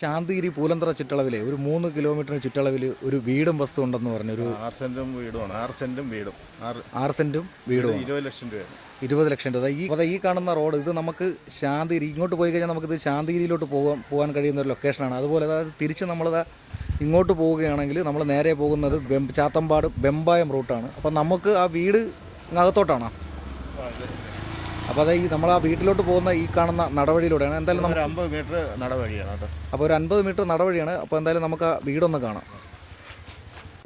ശാന്തിഗിരി പൂലന്തറ ചുറ്റളവിലെ ഒരു മൂന്ന് കിലോമീറ്ററിന് ചുറ്റളവിൽ ഒരു വീടും വസ്തു ഉണ്ടെന്ന് പറഞ്ഞു ഒരു ആറ് സെന്റും വീടുമാണ്. ആറ് സെന്റും വീടും. ആറ് സെന്റും വീടും ഇരുപത് ലക്ഷം രൂപ ഇരുപത് ലക്ഷം രൂപ. ഈ അതെ ഈ കാണുന്ന റോഡ് ഇത് നമുക്ക് ശാന്തിഗിരി ഇങ്ങോട്ട് പോയി കഴിഞ്ഞാൽ നമുക്ക് ഇത് ശാന്തിഗിരിയിലോട്ട് പോകാൻ പോകാൻ കഴിയുന്ന ഒരു ലൊക്കേഷനാണ് അതുപോലെ അതായത് തിരിച്ച് നമ്മളത് ഇങ്ങോട്ട് പോവുകയാണെങ്കിൽ നമ്മൾ നേരെ പോകുന്നത് ചാത്തമ്പാട് ബെമ്പായം റൂട്ടാണ്. അപ്പം നമുക്ക് ആ വീട് അകത്തോട്ടാണോ? അപ്പോൾ അത് ഈ നമ്മൾ ആ വീട്ടിലോട്ട് പോകുന്ന ഈ കാണുന്ന നടവഴിയിലൂടെയാണ്. എന്തായാലും നമുക്ക് ഒരു അമ്പത് മീറ്റർ നടവഴിയാണ് കേട്ടോ. അപ്പോൾ ഒരു അൻപത് മീറ്റർ നടവഴിയാണ്. അപ്പോൾ എന്തായാലും നമുക്ക് ആ വീടൊന്ന് കാണാം.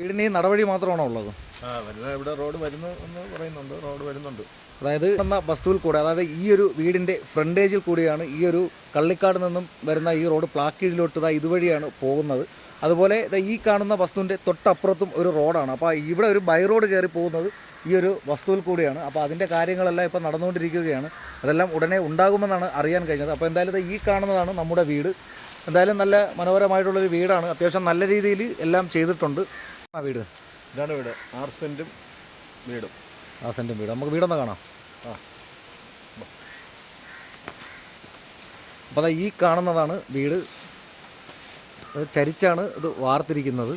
വീടിന് ഈ നടവഴി മാത്രമാണോ ഉള്ളത്? ആ ഇവിടെ റോഡ് വരുന്നു എന്ന് പറയുന്നുണ്ട്. റോഡ് വരുന്നുണ്ട്. അതായത് എന്ന വസ്തുവിൽ കൂടെ അതായത് ഈ ഒരു വീടിന്റെ ഫ്രണ്ടേജിൽ കൂടിയാണ് ഈ ഒരു കള്ളിക്കാട് നിന്നും വരുന്ന ഈ റോഡ് പ്ലാക്കീഴിലോട്ട് ഇതുവഴിയാണ് പോകുന്നത്. അതുപോലെ ഈ കാണുന്ന വസ്തുവിന്റെ തൊട്ടപ്പുറത്തും ഒരു റോഡാണ്. അപ്പോൾ ഇവിടെ ഒരു ബൈ റോഡ് കയറി പോകുന്നത് ഈ ഒരു വസ്തുവിൽ കൂടിയാണ്. അപ്പോൾ അതിന്റെ കാര്യങ്ങളെല്ലാം ഇപ്പോൾ നടന്നുകൊണ്ടിരിക്കുകയാണ്. അതെല്ലാം ഉടനെ ഉണ്ടാകുമെന്നാണ് അറിയാൻ കഴിഞ്ഞത്. അപ്പോൾ എന്തായാലും ഈ കാണുന്നതാണ് നമ്മുടെ വീട്. എന്തായാലും നല്ല മനോഹരമായിട്ടുള്ളൊരു വീടാണ്. അത്യാവശ്യം നല്ല രീതിയിൽ എല്ലാം ചെയ്തിട്ടുണ്ട്. ആ വീട്. ഇതാണ് വീട് ആറ് സെന്റും വീടും. ആ സെന്റും വീട്. നമുക്ക് വീടൊന്ന് കാണാം. ആ. അപ്പോൾ ഈ കാണുന്നതാണ് വീട്. ചരിച്ചാണ് ഇത് വാർത്തിരിക്കുന്നത്.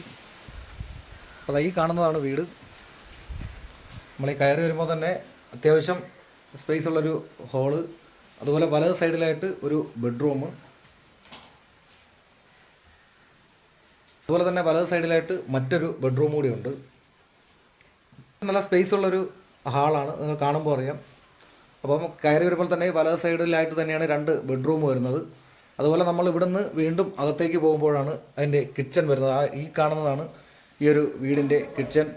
അപ്പോൾ ഈ കാണുന്നതാണ് വീട്. നമ്മൾ ഈ കയറി വരുമ്പോൾ തന്നെ അത്യാവശ്യം സ്പേസ് ഉള്ളൊരു ഹോൾ അതുപോലെ വലത് സൈഡിലായിട്ട് ഒരു ബെഡ്റൂം അതുപോലെ തന്നെ വലത് സൈഡിലായിട്ട് മറ്റൊരു ബെഡ്റൂം കൂടി ഉണ്ട് നല്ല സ്പേസ് ഉള്ളൊരു ഹാളാണ് നിങ്ങൾ കാണുമ്പോൾ അറിയാം. അപ്പം കയറി വരുമ്പോൾ തന്നെ വലത് സൈഡിലായിട്ട് തന്നെയാണ് രണ്ട് ബെഡ്റൂം വരുന്നത്. അതുപോലെ നമ്മൾ ഇവിടുന്ന് വീണ്ടും അകത്തേക്ക് പോകുമ്പോഴാണ് അതിന്റെ കിച്ചൺ വരുന്നത്. ആ ഈ കാണുന്നതാണ് ഈ ഒരു വീടിന്റെ കിച്ചൺ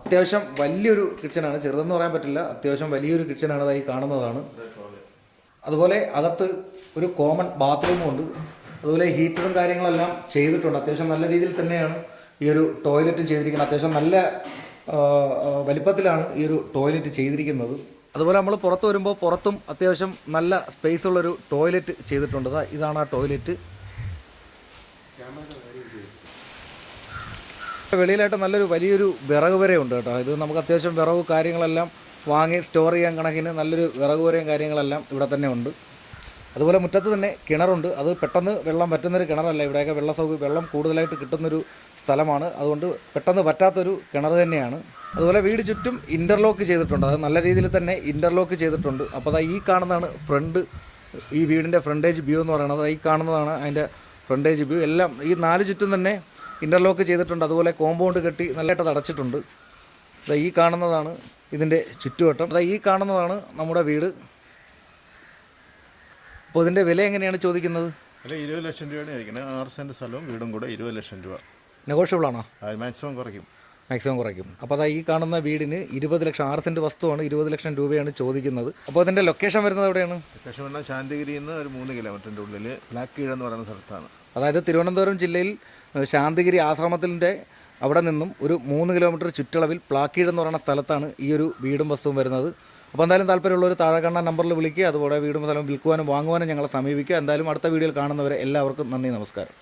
അത്യാവശ്യം വലിയൊരു കിച്ചണാണ് ചെറുതെന്ന് പറയാൻ പറ്റില്ല. അത്യാവശ്യം വലിയൊരു കിച്ചണാണ് അത് ഈ കാണുന്നതാണ്. അതുപോലെ അകത്ത് ഒരു കോമൺ ബാത്റൂമും ഉണ്ട്. അതുപോലെ ഹീറ്ററും കാര്യങ്ങളെല്ലാം ചെയ്തിട്ടുണ്ട്. അത്യാവശ്യം നല്ല രീതിയിൽ തന്നെയാണ് ഈ ഒരു ടോയ്ലറ്റും ചെയ്തിരിക്കുന്നത്. അത്യാവശ്യം നല്ല വലിപ്പത്തിലാണ് ഈ ഒരു ടോയ്ലറ്റ് ചെയ്തിരിക്കുന്നത്. അതുപോലെ നമ്മൾ പുറത്ത് വരുമ്പോൾ പുറത്തും അത്യാവശ്യം നല്ല സ്പേസ് ഉള്ളൊരു ടോയ്ലറ്റ് ചെയ്തിട്ടുണ്ട്. ഇതാണ് ആ ടോയ്ലറ്റ് വെളിയിലായിട്ട് നല്ലൊരു വലിയൊരു വിറക് വരെയുണ്ട് കേട്ടോ. ഇത് നമുക്ക് അത്യാവശ്യം വിറവ് കാര്യങ്ങളെല്ലാം വാങ്ങി സ്റ്റോർ ചെയ്യാൻ കണക്കിന് നല്ലൊരു വിറക് വരെയും കാര്യങ്ങളെല്ലാം ഇവിടെ തന്നെ ഉണ്ട്. അതുപോലെ മുറ്റത്ത് തന്നെ കിണറുണ്ട്. അത് പെട്ടെന്ന് വെള്ളം പറ്റുന്നൊരു കിണറല്ല ഇവിടെയൊക്കെ വെള്ള സൗകര്യം വെള്ളം കൂടുതലായിട്ട് കിട്ടുന്നൊരു സ്ഥലമാണ്. അതുകൊണ്ട് പെട്ടെന്ന് പറ്റാത്തൊരു കിണർ തന്നെയാണ്. അതുപോലെ വീട് ചുറ്റും ഇന്റർലോക്ക് ചെയ്തിട്ടുണ്ട്. അത് നല്ല രീതിയിൽ തന്നെ ഇന്റർലോക്ക് ചെയ്തിട്ടുണ്ട്. അപ്പോൾ അതാ ഈ കാണുന്നതാണ് ഫ്രണ്ട് ഈ വീടിന്റെ ഫ്രണ്ടേജ് വ്യൂ എന്ന് പറയുന്നത്. ഈ കാണുന്നതാണ് അതിന്റെ ഫ്രണ്ടേജ് വ്യൂ എല്ലാം ഈ നാല് ചുറ്റും തന്നെ ഇന്റർലോക്ക് ചെയ്തിട്ടുണ്ട്. അതുപോലെ കോമ്പൗണ്ട് കെട്ടി നല്ലതായിട്ട് അടച്ചിട്ടുണ്ട്. ദാ ഈ കാണുന്നതാണ് ഇതിന്റെ ചുറ്റുവട്ടം. ദാ ഈ കാണുന്നതാണ് നമ്മുടെ വീട്. അപ്പോൾ ഇതിന്റെ വില എങ്ങനെയാണ് ചോദിക്കുന്നത്? ഇരുപത് ലക്ഷം രൂപയാണ് ആറ് സെന്റ് സ്ഥലവും വീടും കൂടെ ഇരുപത് ലക്ഷം രൂപ. നെഗോഷ്യബിൾ ആണോ? മാക്സിമം കുറയ്ക്കും. മാക്സിമം കുറയ്ക്കും. അപ്പോൾ അതാ ഈ കാണുന്ന വീടിന് ഇരുപത് ലക്ഷം ആറ് സെന്റ് വസ്തുവാണ് ഇരുപത് ലക്ഷം രൂപയാണ് ചോദിക്കുന്നത്. അപ്പോൾ അതിന്റെ ലൊക്കേഷൻ വരുന്നത് എവിടെയാണ്? ലൊക്കേഷൻ വരുന്നത് ശാന്തിഗിരിയിൽ നിന്ന് ഒരു മൂന്ന് കിലോമീറ്ററിന്റെ ഉള്ളിൽ ബ്ലാക്ക് കീഴ് എന്ന് പറയുന്ന സ്ഥലത്താണ്. അതായത് തിരുവനന്തപുരം ജില്ലയിൽ ശാന്തിഗിരി ആശ്രമത്തിന്റെ അവിടെ നിന്നും ഒരു മൂന്ന് കിലോമീറ്റർ ചുറ്റളവിൽ പ്ലാക്കീട് എന്ന് പറയുന്ന സ്ഥലത്താണ് ഈ ഒരു വീടും വസ്തുവും വരുന്നത്. അപ്പോൾ എന്തായാലും താല്പര്യമുള്ളവർ താഴെ കാണുന്ന നമ്പറിൽ വിളിക്കുക. അതുപോലെ വീടും സ്ഥലം വിൽക്കുവാനും വാങ്ങുവാനും ഞങ്ങളെ സമീപിക്കുക. എന്തായാലും അടുത്ത വീഡിയോയിൽ കാണുന്നവരെ എല്ലാവർക്കും നന്ദി നമസ്കാരം.